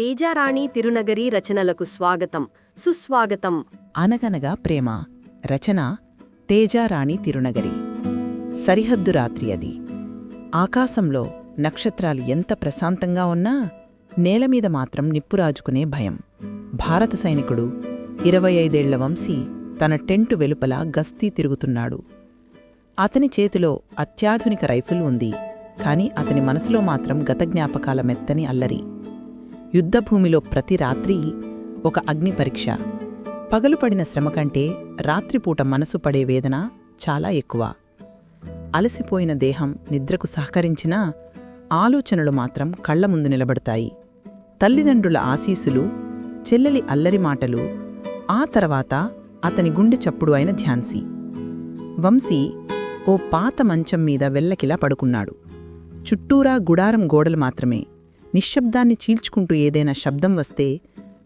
తేజారాణి తిరునగరి రచనలకు స్వాగతం. సుస్వాగతం. అనగనగా ప్రేమ. రచన తేజారాణి తిరునగరి. సరిహద్దు రాత్రి అది. ఆకాశంలో నక్షత్రాలు ఎంత ప్రశాంతంగా ఉన్నా నేలమీద మాత్రం నిప్పురాజుకునే భయం. భారత సైనికుడు ఇరవై ఐదేళ్ళ వంశీ తన టెంటు వెలుపల గస్తీ తిరుగుతున్నాడు. అతని చేతిలో అత్యాధునిక రైఫిల్ ఉంది. కాని అతని మనసులో మాత్రం గత జ్ఞాపకాల మెత్తని అల్లరి. యుద్ధభూమిలో ప్రతి రాత్రి ఒక అగ్ని పరీక్ష. పగలు పడిన శ్రమ కంటే రాత్రిపూట మనసు పడే వేదన చాలా ఎక్కువ. అలసిపోయిన దేహం నిద్రకు సహకరించినా ఆలోచనలు మాత్రం కళ్ళ ముందు నిలబడతాయి. తల్లిదండ్రుల ఆశీసులు చెల్లెలి అల్లరి మాటలు ఆ తర్వాత అతని గుండె చప్పుడు అయిన ఝాన్సీ వంశీ ఓ పాత మంచం మీద వెల్లకిలా పడుకున్నాడు. చుట్టూరా గుడారం గోడలు మాత్రమే. నిశ్శబ్దాన్ని చీల్చుకుంటూ ఏదైనా శబ్దం వస్తే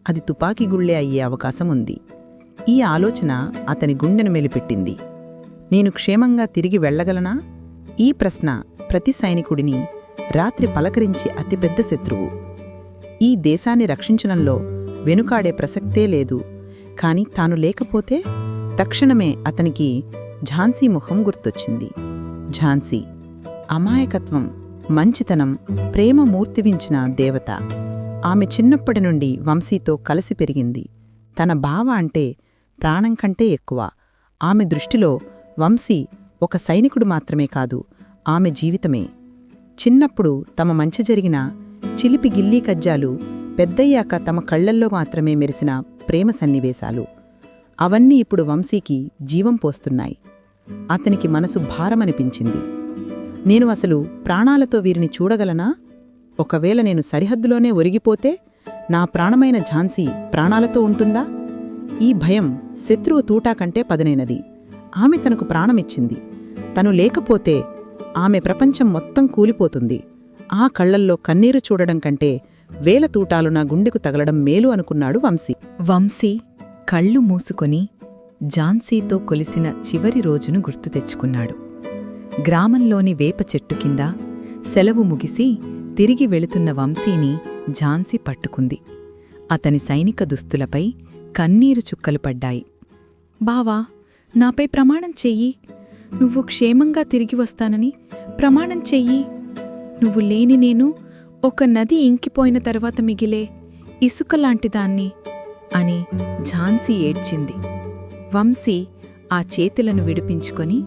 అది తుపాకీ గుళ్ళే అయ్యే అవకాశం ఉంది. ఈ ఆలోచన అతని గుండెను మెలిపెట్టింది. నేను క్షేమంగా తిరిగి వెళ్ళగలనా? ఈ ప్రశ్న ప్రతి సైనికుడిని రాత్రి పలకరించే అతిపెద్ద శత్రువు. ఈ దేశాన్ని రక్షించడంలో వెనుకాడే ప్రసక్తే లేదు. కాని తాను లేకపోతే తక్షణమే అతనికి ఝాన్సీ ముఖం గుర్తొచ్చింది. ఝాన్సీ అమాయకత్వం మంచితనం ప్రేమ మూర్తివించిన దేవత. ఆమె చిన్నప్పటి నుండి వంశీతో కలిసి పెరిగింది. తన బావ అంటే ప్రాణం కంటే ఎక్కువ. ఆమె దృష్టిలో వంశీ ఒక సైనికుడు మాత్రమే కాదు ఆమె జీవితమే. చిన్నప్పుడు తమ మంచి జరిగిన చిలిపి గిల్లీ కజ్జాలు పెద్దయ్యాక తమ కళ్ళల్లో మాత్రమే మెరిసిన ప్రేమ సన్నివేశాలు. అవన్నీ ఇప్పుడు వంశీకి జీవం పోస్తున్నాయి. అతనికి మనసు భారమనిపించింది. నేను అసలు ప్రాణాలతో వీరిని చూడగలనా? ఒకవేళ నేను సరిహద్దులోనే ఒరిగిపోతే నా ప్రాణమైన ఝాన్సీ ప్రాణాలతో ఉంటుందా? ఈ భయం శత్రువు తూటా కంటే పదునైనది. ఆమె తనకు ప్రాణమిచ్చింది. తను లేకపోతే ఆమె ప్రపంచం మొత్తం కూలిపోతుంది. ఆ కళ్ళల్లో కన్నీరు చూడడం కంటే వేల తూటాలు నా గుండెకు తగలడం మేలు అనుకున్నాడు వంశీ. వంశీ కళ్ళు మూసుకొని ఝాన్సీతో కొలిసిన చివరి రోజును గుర్తు తెచ్చుకున్నాడు. గ్రామంలోని వేప చెట్టు కింద సెలవు ముగిసి తిరిగి వెళుతున్న వంశీని ఝాన్సీ పట్టుకుంది. అతని సైనిక దుస్తులపై కన్నీరు చుక్కలు పడ్డాయి. బావా నాపై ప్రమాణం చెయ్యి. నువ్వు క్షేమంగా తిరిగి వస్తానని ప్రమాణం చెయ్యి. నువ్వు లేని నేను ఒక నది ఇంకిపోయిన తర్వాత మిగిలే ఇసుకలాంటిదాన్ని అని ఝాన్సీ ఏడ్చింది. వంశీ ఆ చేతులను విడిపించుకొని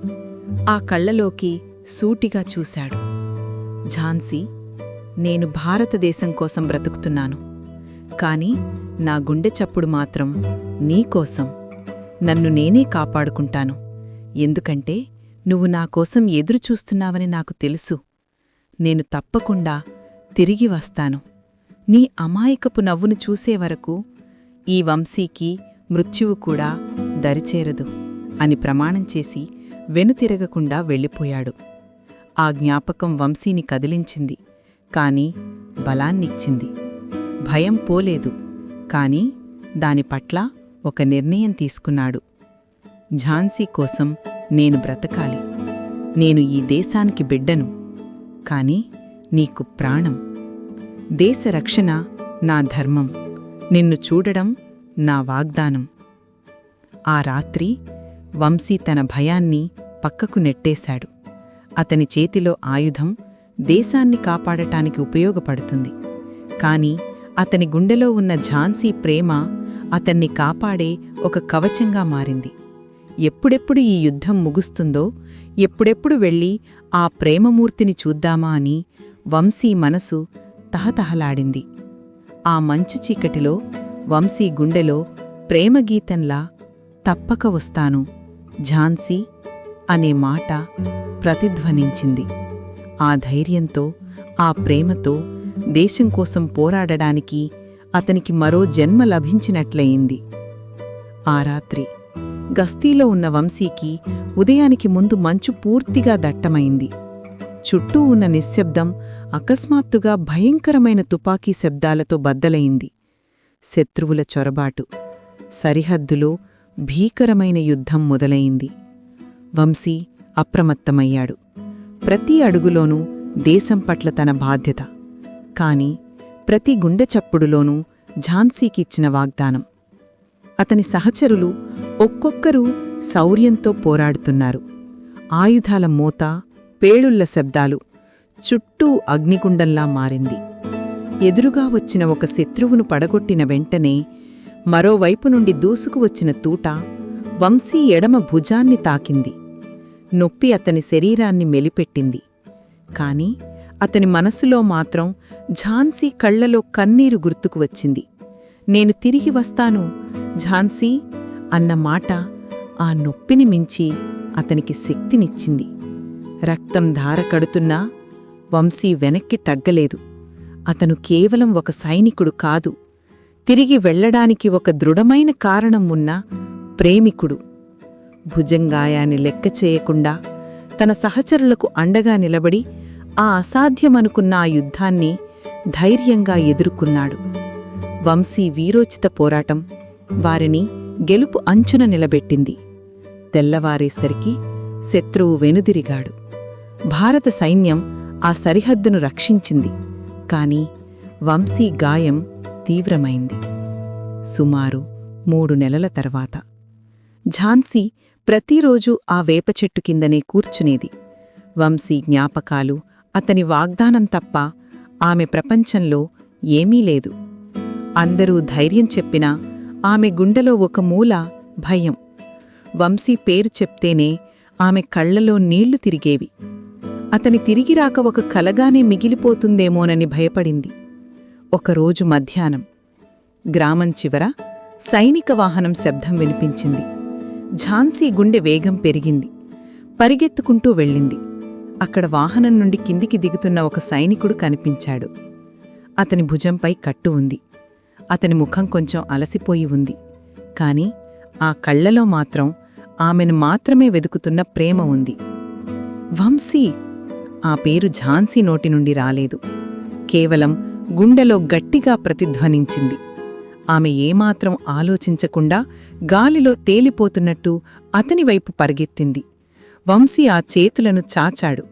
ఆ కళ్ళలోకి సూటిగా చూశాడు. ఝాన్సీ నేను భారతదేశం కోసం బ్రతుకుతున్నాను. కాని నా గుండె చప్పుడు మాత్రం నీకోసం నన్ను నేనే కాపాడుకుంటాను. ఎందుకంటే నువ్వు నా కోసం ఎదురుచూస్తున్నావని నాకు తెలుసు. నేను తప్పకుండా తిరిగి వస్తాను. నీ అమాయకపు నవ్వును చూసే వరకు ఈ వంశీకి మృత్యువు కూడా దరిచేరదు అని ప్రమాణం చేసి వెనుతిరగకుండా వెళ్ళిపోయాడు. ఆ జ్ఞాపకం వంశీని కదిలించింది. కాని బలాన్నిచ్చింది. భయం పోలేదు. కాని దాని పట్ల ఒక నిర్ణయం తీసుకున్నాడు. ఝాన్సీ కోసం నేను బ్రతకాలి. నేను ఈ దేశానికి బిడ్డను. కాని నీకు ప్రాణం. దేశ రక్షణ నా ధర్మం. నిన్ను చూడడం నా వాగ్దానం. ఆ రాత్రి వంశీ తన భయాన్ని పక్కకు నెట్టేశాడు. అతని చేతిలో ఆయుధం దేశాన్ని కాపాడటానికి ఉపయోగపడుతుంది. కాని అతని గుండెలో ఉన్న ఝాన్సీ ప్రేమ అతన్ని కాపాడే ఒక కవచంగా మారింది. ఎప్పుడెప్పుడు ఈ యుద్ధం ముగుస్తుందో ఎప్పుడెప్పుడు వెళ్ళి ఆ ప్రేమమూర్తిని చూద్దామా అని వంశీ మనసు తహతహలాడింది. ఆ మంచు చీకటిలో వంశీ గుండెలో ప్రేమగీతంలా తప్పక వస్తాను. ఝాన్సీ అనే మాట ప్రతిధ్వనించింది. ఆ ధైర్యంతో ఆ ప్రేమతో దేశం కోసం పోరాడడానికి అతనికి మరో జన్మ లభించినట్లయింది. ఆ రాత్రి గస్తీలో ఉన్న వంశీకి ఉదయానికి ముందు మంచు పూర్తిగా దట్టమైంది. చుట్టూ ఉన్న నిశ్శబ్దం అకస్మాత్తుగా భయంకరమైన తుపాకీ శబ్దాలతో బద్దలైంది. శత్రువుల చొరబాటు సరిహద్దులో భీకరమైన యుద్ధం మొదలయింది వంశీ అప్రమత్తమయ్యాడు. ప్రతి అడుగులోనూ దేశం పట్ల తన బాధ్యత. కాని ప్రతి గుండె చప్పుడులోనూ ఝాన్సీకిచ్చిన వాగ్దానం. అతని సహచరులు ఒక్కొక్కరు శౌర్యంతో పోరాడుతున్నారు. ఆయుధాల మోత పేళుళ్ళ శబ్దాలు చుట్టూ అగ్నిగుండంలా మారింది. ఎదురుగా వచ్చిన ఒక శత్రువును పడగొట్టిన వెంటనే మరోవైపు నుండి దూసుకువచ్చిన తూట వంశీ ఎడమ భుజాన్ని తాకింది. నొప్పి అతని శరీరాన్ని మెలిపెట్టింది. కాని అతని మనసులో మాత్రం ఝాన్సీ కళ్ళలో కన్నీరు గుర్తుకు వచ్చింది. నేను తిరిగి వస్తాను ఝాన్సీ అన్న మాట ఆ నొప్పిని మించి అతనికి శక్తినిచ్చింది. రక్తం ధార కడుతున్నా వంశీ వెనక్కి తగ్గలేదు. అతను కేవలం ఒక సైనికుడు కాదు. తిరిగి వెళ్ళడానికి ఒక దృఢమైన కారణం ఉన్న ప్రేమికుడు. భుజంగాయాన్ని లెక్క చేయకుండా తన సహచరులకు అండగా నిలబడి ఆ అసాధ్యమనుకున్న ఆ యుద్ధాన్ని ధైర్యంగా ఎదుర్కొన్నాడు. వంశీ వీరోచిత పోరాటం వారిని గెలుపు అంచున నిలబెట్టింది. తెల్లవారేసరికి శత్రువు వెనుదిరిగాడు. భారత సైన్యం ఆ సరిహద్దును రక్షించింది. కాని వంశీ గాయం తీవ్రమైంది. సుమారు మూడు నెలల తర్వాత ఝాన్సీ ప్రతిరోజూ ఆ వేప చెట్టు కిందనే కూర్చునేది. వంశీ జ్ఞాపకాలు అతని వాగ్దానం తప్ప ఆమె ప్రపంచంలో ఏమీ లేదు. అందరూ ధైర్యం చెప్పినా ఆమె గుండెలో ఒక మూల భయం. వంశీ పేరు చెప్తేనే ఆమె కళ్ళలో నీళ్ళు తిరిగేవి. అతని తిరిగి రాక ఒక కలగానే మిగిలిపోతుందేమోనని భయపడింది. ఒకరోజు మధ్యాహ్నం. గ్రామం చివర సైనిక వాహనం శబ్దం వినిపించింది. ఝాన్సీ గుండె వేగం పెరిగింది. పరిగెత్తుకుంటూ వెళ్ళింది. అక్కడ వాహనం నుండి కిందికి దిగుతున్న ఒక సైనికుడు కనిపించాడు. అతని భుజంపై కట్టు ఉంది. అతని ముఖం కొంచెం అలసిపోయి ఉంది. కాని ఆ కళ్ళలో మాత్రం ఆమెను మాత్రమే వెదుకుతున్న ప్రేమ ఉంది. వంశీ! ఆ పేరు ఝాన్సీ నోటి నుండి రాలేదు. కేవలం గుండెలో గట్టిగా ప్రతిధ్వనించింది. ఆమె ఏమాత్రం ఆలోచించకుండా గాలిలో తేలిపోతున్నట్టు అతని వైపు పరిగెత్తింది. వంశీ ఆ చేతులను చాచాడు.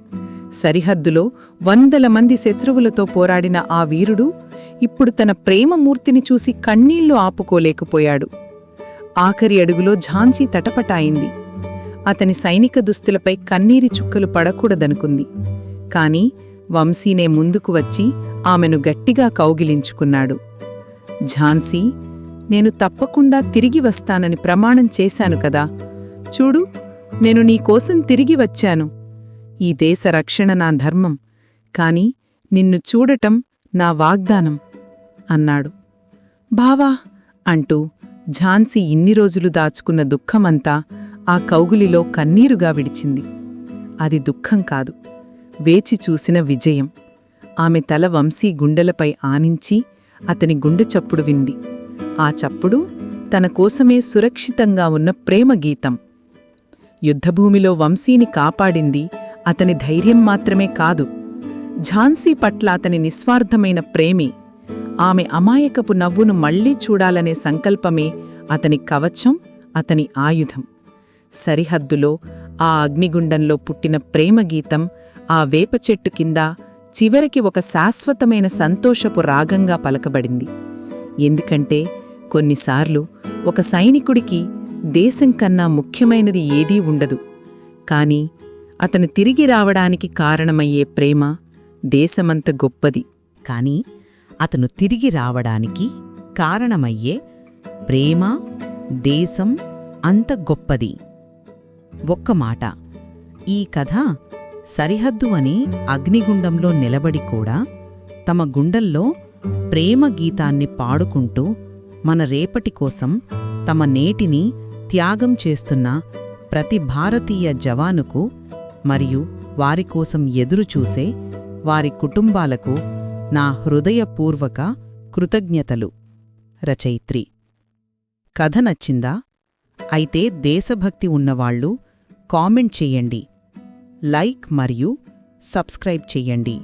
సరిహద్దులో వందల మంది శత్రువులతో పోరాడిన ఆ వీరుడు ఇప్పుడు తన ప్రేమమూర్తిని చూసి కన్నీళ్ళు ఆపుకోలేకపోయాడు. ఆఖరి అడుగులో ఝాన్సీ తటపటాయింది. అతని సైనిక దుస్తులపై కన్నీరి చుక్కలు పడకూడదనుకుంది. కాని వంశీనే ముందుకు వచ్చి ఆమెను గట్టిగా కౌగిలించుకున్నాడు. ఝాన్సీ నేను తప్పకుండా తిరిగి వస్తానని ప్రమాణం చేశాను కదా. చూడు నేను నీకోసం తిరిగి వచ్చాను. ఈ దేశ రక్షణ నా ధర్మం కాని నిన్ను చూడటం నా వాగ్దానం అన్నాడు. బావా అంటూ ఝాన్సీ ఇన్ని రోజులు దాచుకున్న దుఃఖమంతా ఆ కౌగులిలో కన్నీరుగా విడిచింది. అది దుఃఖం కాదు. వేచి చూసిన విజయం. ఆమె తల వంశీ గుండెలపై ఆనించి అతని గుండె చప్పుడు వింది. ఆ చప్పుడు తన కోసమే సురక్షితంగా ఉన్న ప్రేమ గీతం. యుద్ధభూమిలో వంశీని కాపాడింది అతని ధైర్యం మాత్రమే కాదు. ఝాన్సీ పట్ల అతని నిస్వార్థమైన ప్రేమే ఆమె అమాయకపు నవ్వును మళ్ళీ చూడాలనే సంకల్పమే అతని కవచం అతని ఆయుధం. సరిహద్దులో ఆ అగ్నిగుండంలో పుట్టిన ప్రేమగీతం ఆ వేప చెట్టు కింద చివరికి ఒక శాశ్వతమైన సంతోషపు రాగంగా పలకబడింది. ఎందుకంటే కొన్నిసార్లు ఒక సైనికుడికి దేశం కన్నా ముఖ్యమైనది ఏదీ ఉండదు. కాని అతను తిరిగి రావడానికి కారణమయ్యే ప్రేమ దేశమంత గొప్పది. కాని అతను తిరిగి రావడానికి కారణమయ్యే ప్రేమ దేశం అంత గొప్పది. ఒక్క మాట ఈ కథ సరిహద్దు అని అగ్నిగుండంలో నిలబడి కూడా తమ గుండెల్లో ప్రేమ గీతాన్ని పాడుకుంటూ మన రేపటి కోసం తమ నేటిని త్యాగం చేస్తున్న ప్రతి భారతీయ జవానుకు మరియు వారి కోసం ఎదురుచూసే వారి కుటుంబాలకు నా హృదయపూర్వక కృతజ్ఞతలు. రచయిత్రి. కథ నచ్చిందా? అయితే దేశభక్తి ఉన్నవాళ్ళు కామెంట్ చేయండి. లైక్ మరియు సబ్స్క్రైబ్ చేయండి.